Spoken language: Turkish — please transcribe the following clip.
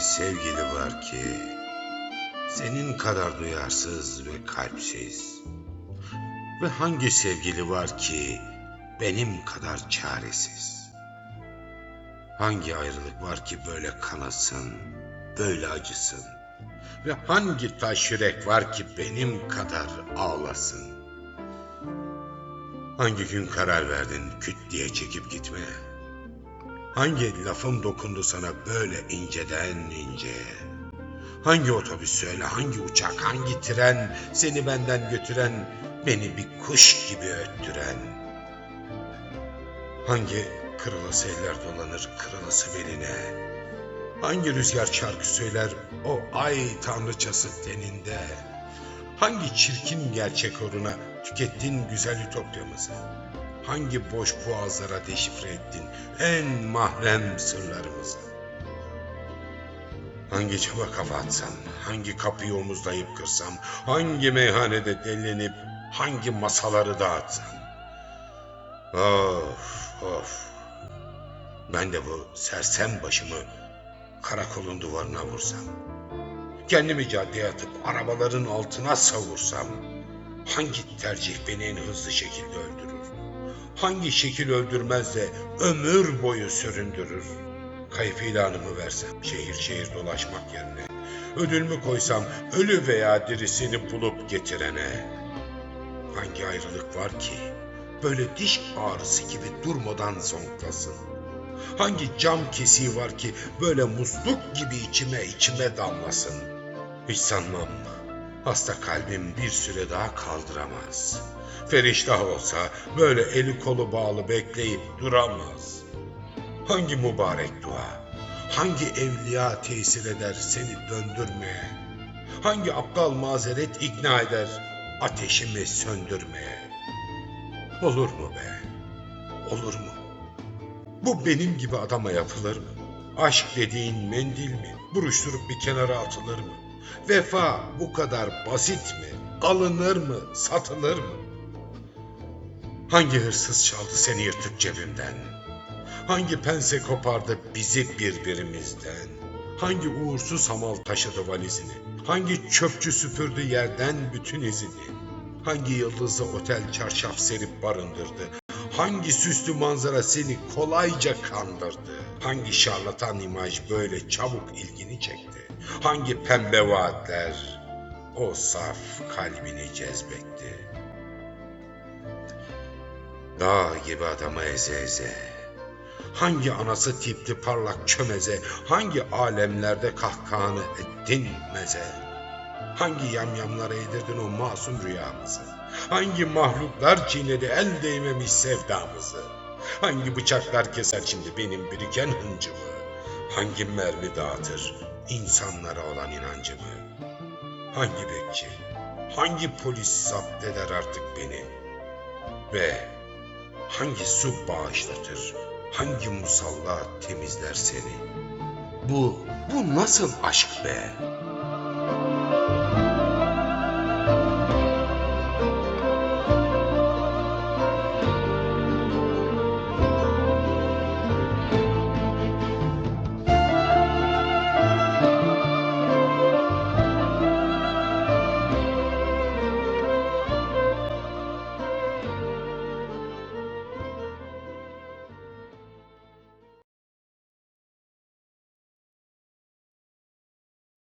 sevgili var ki senin kadar duyarsız ve kalpsiz? Ve hangi sevgili var ki benim kadar çaresiz? Hangi ayrılık var ki böyle kanasın, böyle acısın? Ve hangi taş yürek var ki benim kadar ağlasın? Hangi gün karar verdin küt diye çekip gitmeye? Hangi lafım dokundu sana böyle inceden inceye? Hangi otobüs söyle, hangi uçak, hangi tren seni benden götüren, beni bir kuş gibi öttüren? Hangi kırılası eller dolanır kırılası beline? Hangi rüzgar şarkı söyler o ay tanrıçası teninde? Hangi çirkin gerçek uğruna tükettin güzel ütopyamızı? Hangi boş boğazlara deşifre ettin en mahrem sırlarımızı? Hangi çaba kafa atsam, hangi kapıyı omuzlayıp kırsam, hangi meyhanede delinip, hangi masaları dağıtsam? Of, of. Ben de bu sersem başımı karakolun duvarına vursam. Kendimi caddeye atıp arabaların altına savursam. Hangi tercih beni en hızlı şekilde öldürür? Hangi şekil öldürmez de ömür boyu süründürür? Kayıp ilanımı versem şehir şehir dolaşmak yerine. Ödül mü koysam ölü veya dirisini bulup getirene. Hangi ayrılık var ki böyle diş ağrısı gibi durmadan zonklasın? Hangi cam kesiği var ki böyle musluk gibi içime içime damlasın? Hiç sanmam. Hasta kalbim bir süre daha kaldıramaz. Feriştah olsa böyle eli kolu bağlı bekleyip duramaz. Hangi mübarek dua, hangi evliya tesir eder seni döndürmeye? Hangi aptal mazeret ikna eder ateşimi söndürmeye? Olur mu be? Olur mu? Bu benim gibi adama yapılır mı? Aşk dediğin mendil mi? Buruşturup bir kenara atılır mı? Vefa bu kadar basit mi? Alınır mı? Satılır mı? Hangi hırsız çaldı seni yırtık cebimden? Hangi pense kopardı bizi birbirimizden? Hangi uğursuz hamal taşıdı valizini? Hangi çöpçü süpürdü yerden bütün izini? Hangi yıldızlı otel çarşaf serip barındırdı? Hangi süslü manzara seni kolayca kandırdı? Hangi şarlatan imaj böyle çabuk ilgini çekti? Hangi pembe vaatler o saf kalbini cezbetti? Dağ gibi adamı eze eze. Hangi anası tipli parlak çömeze, hangi alemlerde kahkahanı ettin meze? Hangi yamyamlara yedirdin o masum rüyamızı? Hangi mahluklar çiğnedi el değmemiş sevdamızı? Hangi bıçaklar keser şimdi benim biriken hıncımı? Hangi mermi dağıtır insanlara olan inancımı? Hangi bekçi, hangi polis zapt eder artık beni? Ve hangi su bağışlatır, hangi musalla temizler seni? Bu, bu nasıl aşk be?